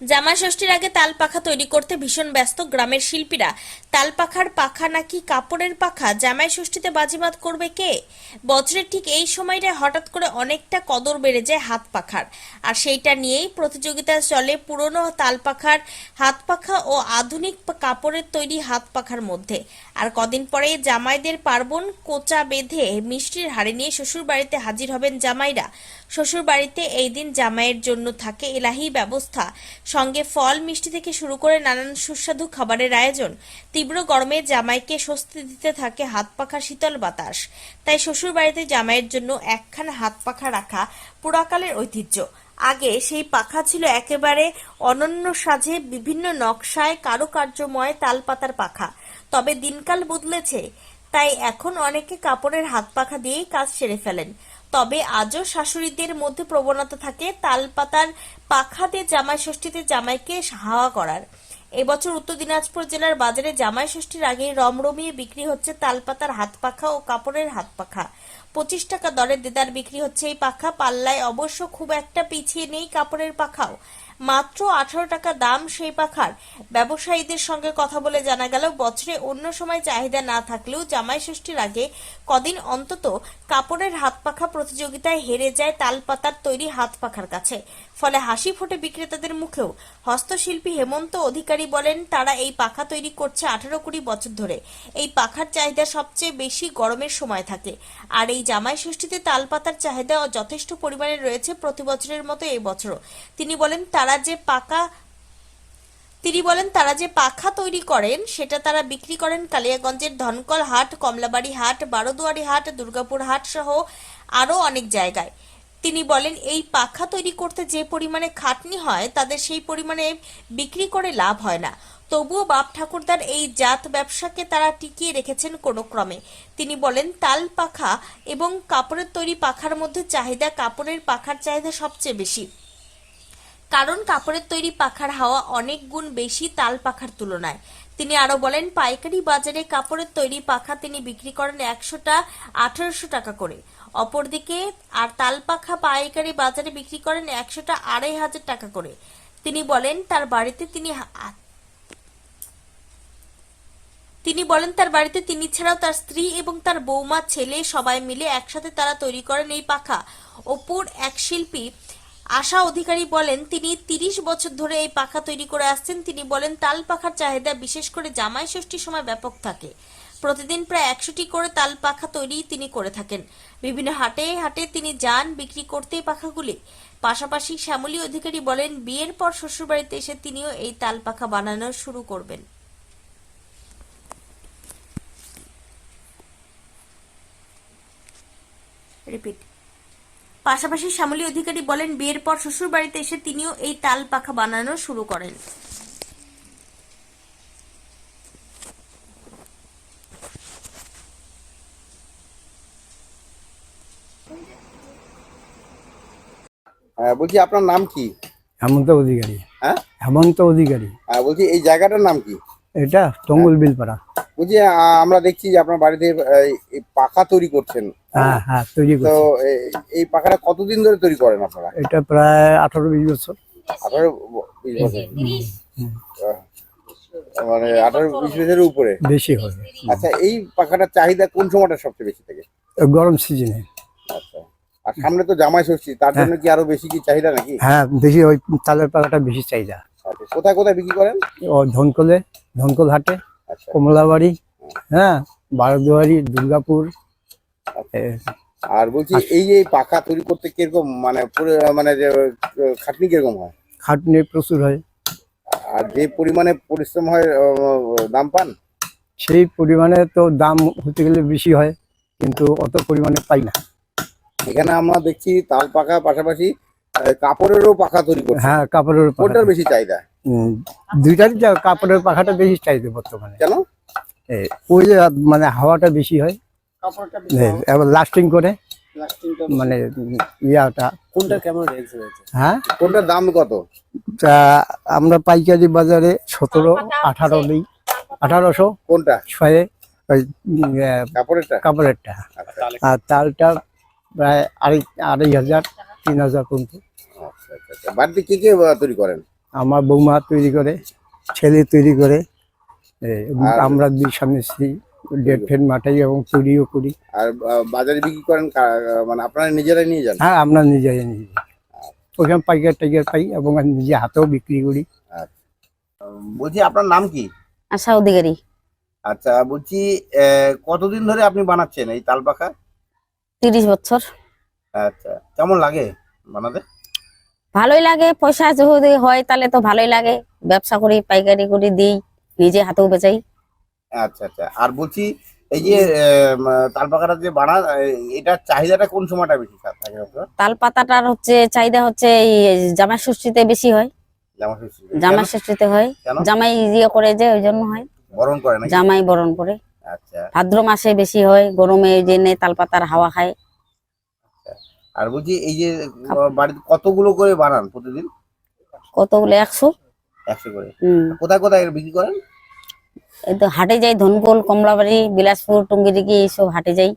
জামা ষষ্ঠীর আগে তাল পাখা তৈরি করতে ভীষণ ব্যস্ত গ্রামের শিল্পীরা। তাল পাখার পাখা নাকি কাপড়ের পাখা? জামাই ষষ্ঠীতে বাজিমাত করবে কে? বছরের ঠিক এই সময়টায় হঠাৎ করে অনেকটা কদর বেড়ে যায় হাত পাখার। আর সেইটা নিয়েই প্রতিযোগিতা চলে পুরনো তাল পাখার হাত পাখা ও আধুনিক কাপড়ের তৈরি হাত পাখার মধ্যে। আর কদিন পরে জামাইদের পার্বণ কোচা বেঁধে মিষ্টির হাড়ি নিয়ে শ্বশুর বাড়িতে হাজির হবেন জামাইরা। শ্বশুর বাড়িতে এই দিন জামাইয়ের জন্য থাকে এলাহি ব্যবস্থা। সঙ্গে ফল, মিষ্টি থেকে শুরু করে নানান সুস্বাদু খাবারের আয়োজন। তীব্র গরমে জামাইকে স্বস্তি দিতে থাকে হাত পাখা শীতল বাতাস। তাই শ্বশুর বাড়িতে জামাইয়ের জন্য একখানা হাত পাখা রাখা পুরাকালের ঐতিহ্য। আগে সেই পাখা ছিল একেবারে অনন্য সাজে বিভিন্ন নকশায় কারুকার্যময় তালপাতার পাখা। তবে দিনকাল বদলেছে, তাই এখন অনেকে কাপড়ের হাত পাখা দিয়েই কাজ সেরে ফেলেন। তবে আজও শাশুড়িদের মধ্যে প্রবণতা থাকে তালপাতার পাখা দিয়ে জামাই ষষ্ঠীতে জামাইকে হাওয়া করার। এবছর উত্তর দিনাজপুর জেলার বাজারে জামাই ষষ্ঠীর আগে রমরমিয়ে বিক্রি হচ্ছে তালপাতার হাত পাখা ও কাপড়ের হাত পাখা পঁচিশ টাকা দরে দেদার বিক্রি হচ্ছে এই পাখা। পাল্লায় অবশ্য খুব একটা পিছিয়ে নেই কাপড়ের পাখাও। মাত্র আঠারো টাকা দাম সেই পাখার। ব্যবসায়ীদের সঙ্গে কথা বলে জানা গেল, বছরে অন্য সময় চাহিদা না থাকলেও জামাই ষষ্ঠীর আগে কদিন অন্তত কাপড়ের হাত পাখা প্রতিযোগিতায় হেরে যায় তালপাতার তৈরি হাত পাখার কাছে। ফলে হাসি ফোটে বিক্রেতাদের মুখেও। হস্তশিল্পী হেমন্ত অধিকারী বলেন, তারা এই পাখা তৈরি করছে আঠারো কুড়ি বছর ধরে। এই পাখার চাহিদা সবচেয়ে বেশি গরমের সময় থাকে। আর এই জামাই ষষ্ঠীতে তালপাতার চাহিদা যথেষ্ট পরিমাণে রয়েছে প্রতি বছরের মতো এই বছরও। তিনি বলেন, তারা যে পাকা, তিনি বলেন, তারা যে পাখা তৈরি করেন, সেটা তারা বিক্রি করেন কালিয়াগঞ্জের ধনকল হাট, কমলাবাড়ি হাট, বারোদুয়ারি হাট, দুর্গাপুর হাট সহ আরও অনেক জায়গায়। তিনি বলেন, এই পাখা তৈরি করতে যে পরিমাণে খাটনি হয়, তাদের সেই পরিমাণে বিক্রি করে লাভ হয় না। তবুও বাপ ঠাকুরদার এই জাত ব্যবসাকে তারা টিকিয়ে রেখেছেন কোনো ক্রমে। তিনি বলেন, তাল পাখা এবং কাপড়ের তৈরি পাখার মধ্যে চাহিদা কাপড়ের পাখার চাহিদা সবচেয়ে বেশি। কারণ কাপড়ের তৈরি পাখার হাওয়া অনেক গুণ বেশি তাল পাখার তুলনায়। তিনি আরও বলেন, পাইকারি বাজারে কাপড়ের তৈরি পাখা তিনি বিক্রি করেন একশোটা, আঠারোশো টাকা করে। অপরদিকে, আর তাল পাখা পাইকারি বাজারে বিক্রি করেন একশোটা, আড়াই হাজার টাকা করে। তিনি বলেন, তার বাড়িতে তিনি তিনি বলেন, তার বাড়িতে তিনি ছাড়াও তার স্ত্রী এবং তার বৌমা, ছেলে সবাই মিলে একসাথে তারা তৈরি করেন এই পাখা। অপুর এক শিল্পী আশা অধিকারী বলেন, তিনি তিরিশ বছর ধরে এই পাখা তৈরি করে আসছেন। তিনি বলেন, তাল পাখার চাহিদা, বিশেষ করে জামাই ষষ্ঠীর সময় ব্যাপক থাকে। প্রতিদিন প্রায় একশোটি করে তাল পাখা তৈরি তিনি করে থাকেন। বিভিন্ন হাটে হাটে তিনি যান বিক্রি করতে পাখাগুলি। পাশাপাশি শ্যামলী অধিকারী বলেন, বিয়ের পর শ্বশুরবাড়িতে এসে তিনিও এই তাল পাখা বানানো শুরু করবেন। রিপিট। পাশাপাশি শ্যামলী অধিকারী বলেন বিয়ের পর শ্বশুর বাড়িতে এসে তিনিও এই তাল পাখা বানানো শুরু করেন। হ্যাঁ, বলছি আপনার নাম কি? হেমন্ত অধিকারী। হ্যাঁ? হেমন্ত অধিকারী। আহ, বলছি এই জায়গাটার নাম কি? এটা টঙ্গল বিলপাড়া বলছি আমরা দেখছি যে আপনার বাড়িতে পাখা তৈরি করছেন। হ্যাঁ হ্যাঁ তৈরি তো এই পাখাটা কতদিন ধরে তৈরি করেন আপনারা? এটা প্রায় আঠারো বিশ বছর। আঠারো বিশ বছর। মানে আঠারো বিশ বছরের উপরে। বেশি হবে আচ্ছা এই পাখাটার চাহিদা কোন সময়টা সবচেয়ে বেশি থাকে? গরম সিজনে। আচ্ছা আর সামনে তো জামাই ষষ্ঠী তার জন্য কি আরও বেশি কি চাহিদা নাকি? হ্যাঁ বেশি ওই তালের পাখাটা বেশি চাহিদা। আচ্ছা, কোথায় কোথায় বিক্রি করেন? ও ধনকলে ধনকল হাটে। কমলাবাড়ি হ্যাঁ বারোদুয়ারি দুর্গাপুর। আর বলছি এই যে পাখা তৈরি করতে কীরকম মানে পুরো মানে যে খাটনি কীরকম হয়? খাটনি প্রচুর হয়। আর যে পরিমাণে পরিশ্রম হয় দাম পান? সেই পরিমাণে তো দাম হতে গেলে বেশি হয় কিন্তু অত পরিমাণে পাই না। এখানে আমরা দেখছি তাল পাখা পাশাপাশি কাপড়েরও পাখা তৈরি করছে। হ্যাঁ কাপড়ের বেশি চাহিদা? হুম, দুইটারই কাপড়ের পাখাটা বেশি চাহিদা বর্তমানে। কেন? ওই যে মানে হাওয়াটা বেশি হয়। এবার লাস্টিং করে। মানে ইয়াটা। কোনটা কেমন হ্যাঁ? কোনটার দাম কত? তা আমরা পাইকারি বাজারে সতেরো আঠারো দিই আঠারোশো। কোনটা? ছয়ে ওই কাপড়েরটা? কাপড়েরটা। আচ্ছা। আর তালটা প্রায় আড়াই আড়াই হাজার তিন হাজার পর্যন্ত। আচ্ছা আচ্ছা, আচ্ছা। বাড়িতে কি কি তৈরি করেন? আমার বৌমা তৈরি করে ছেলে তৈরি করে আমরা দুই স্বামী স্ত্রী ডেট ফেট মাঠাই এবং তৈরিও করি। আর বাজারে বিক্রি করেন মানে আপনারা নিজেরাই নিয়ে যান? হ্যাঁ আমরা নিজেরাই নিয়ে যাই। ওইখানে পাইকার টাইকার পাই এবং আমি নিজে হাতেও বিক্রি করি। উম, বলছি আপনার নাম কি? আশা অধিকারী। আচ্ছা বলছি কতদিন ধরে আপনি বানাচ্ছেন এই তাল পাখা তিরিশ বছর। আচ্ছা কেমন লাগে বানাতে? ভালোই লাগে পয়সা যদি হয় তাহলে তো ভালোই লাগে। ব্যবসা করি পাইকারি করি দিই নিজে হাতেও বেচাই। আচ্ছা আচ্ছা। আর বলছি এই যে আহ, তাল পাখাটা যে বানান আহ, এটার চাহিদাটা কোন সময়টা বেশি থাকে আপনার? তাল হচ্ছে চাহিদা হচ্ছে এই জামাই ষষ্ঠীতে বেশি হয়। জামা ষষ্ঠীতে। হয়। জামাই ইয়ে করে যে ওই জন্য হয়। বরণ করে জামাই বরণ করে। আচ্ছা। ভাদ্র মাসে বেশি হয় গরমে ওই জন্য তাল পাতার হাওয়া খায়। আর বলছি এই যে বাড়িতে কতগুলো করে বানান প্রতিদিন? কতগুলো একশো? একশো করে। কোথায় কোথায় বিক্রি করেন? এই তো হাটে যাই ধনপুল কমলাবাড়ি বিলাসপুর টুঙ্গিরিকি এইসব হাটে যাই।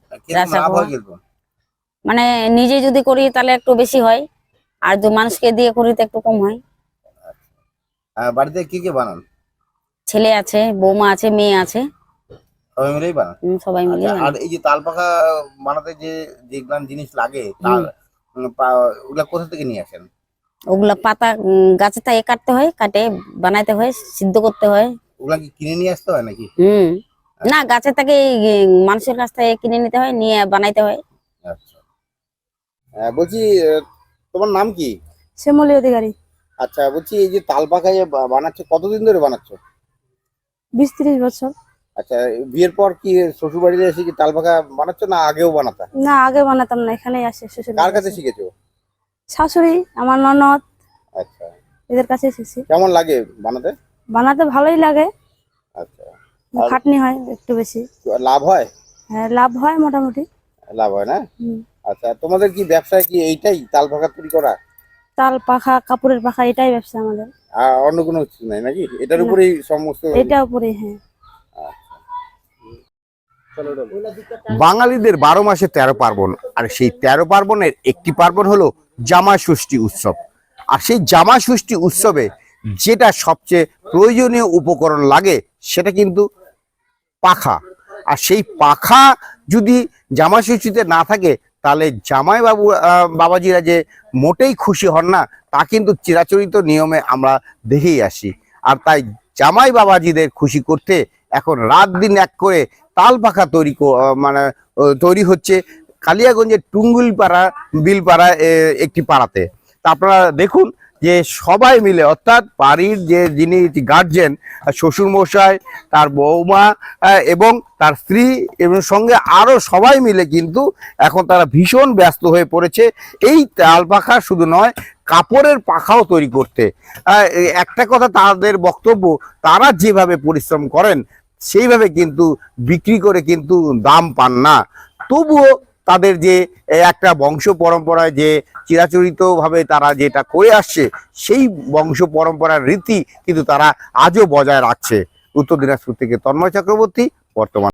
মানে নিজে যদি করি তাহলে একটু বেশি হয়। আর যদি মানুষকে দিয়ে করি তো একটু কম হয়। আহ, বাড়িতে কি কে বানান? ছেলে আছে বৌমা আছে মেয়ে আছে। সবাই মিলেই বানান সবাই মিলে আচ্ছা, আর এই যে তাল পাখা বানাতে যে যেগুলো জিনিস লাগে তার ওগুলা কোথা থেকে নিয়ে আসেন? ওগুলা পাতা গাছের থেকে কাটতে হয় কাটে বানাইতে হয় সিদ্ধ করতে হয়। ওগুলা কি কিনে নিয়ে আসতে হয় নাকি? হুম। না গাছের থেকে মানুষের কাছ থেকে কিনে নিতে হয় নিয়ে বানাইতে হয়। আচ্ছা। আহ, বলছি তোমার নাম কি? শ্যামলী অধিকারী। আচ্ছা বলছি এই যে তাল পাখা বানাচ্ছ কতদিন ধরে বানাচ্ছ? বিশ ত্রিশ বছর। আচ্ছা বিয়ের পর কি শ্বশুর বাড়িতে এসে কি তাল পাখা বানাচ্ছ না আগেও বানাতা? না আগে বানাতাম না এখানেই আসে শ্বশুর কার কাছে। শিখেছো? শাশুড়ি আমার ননদ। আচ্ছা। এদের কাছে শিখছি কেমন লাগে বানাতে? বানাতে ভালোই লাগে। আচ্ছা। খাটনি হয় একটু বেশি। লাভ হয়? হ্যাঁ লাভ হয় মোটামুটি। লাভ হয় না। আচ্ছা তোমাদের কি ব্যবসায় কি এইটাই তাল পাখা তৈরি করা? তাল পাখা কাপড়ের পাখা এটাই ব্যবসা আমাদের। আর অন্য কোনো কিছু নাই নাকি? এটার উপরেই সমস্ত এটা উপরে হ্যাঁ। বাঙালিদের বারো মাসে তেরো পার্বণ, আর সেই তেরো পার্বণের একটি পার্বণ হলো জামা ষষ্ঠী উৎসব। আর সেই জামা ষষ্ঠী উৎসবে যেটা সবচেয়ে প্রয়োজনীয় উপকরণ লাগে, সেটা কিন্তু পাখা। আর সেই পাখা যদি জামা ষষ্ঠীতে না থাকে, তাহলে জামাই বাবু বাবাজিরা যে মোটেই খুশি হন না, তা কিন্তু চিরাচরিত নিয়মে আমরা দেখেই আসি। আর তাই জামাই বাবাজিদের খুশি করতে এখন রাত দিন এক করে তাল পাখা তৈরি মানে তৈরি হচ্ছে কালিয়াগঞ্জের টুঙ্গুলপাড়া, বিলপাড়া একটি পাড়াতে। তা আপনারা দেখুন যে সবাই মিলে, অর্থাৎ বাড়ির যে যিনি গার্জেন শ্বশুর মশাই তার বৌমা এবং তার স্ত্রী, এবং সঙ্গে আরও সবাই মিলে কিন্তু এখন তারা ভীষণ ব্যস্ত হয়ে পড়েছে। এই তাল পাখা শুধু নয়, কাপড়ের পাখাও তৈরি করতে। একটা কথা তাদের বক্তব্য, তারা যেভাবে পরিশ্রম করেন সেইভাবে কিন্তু বিক্রি করে কিন্তু দাম পান না। তবুও তাদের যে একটা বংশ পরম্পরায় যে চিরাচরিত ভাবে তারা যেটা করে আসছে, সেই বংশ পরম্পরার রীতি কিন্তু তারা আজও বজায় রাখছে। উত্তর দিনাজপুর থেকে তন্ময় চক্রবর্তী, বর্তমান।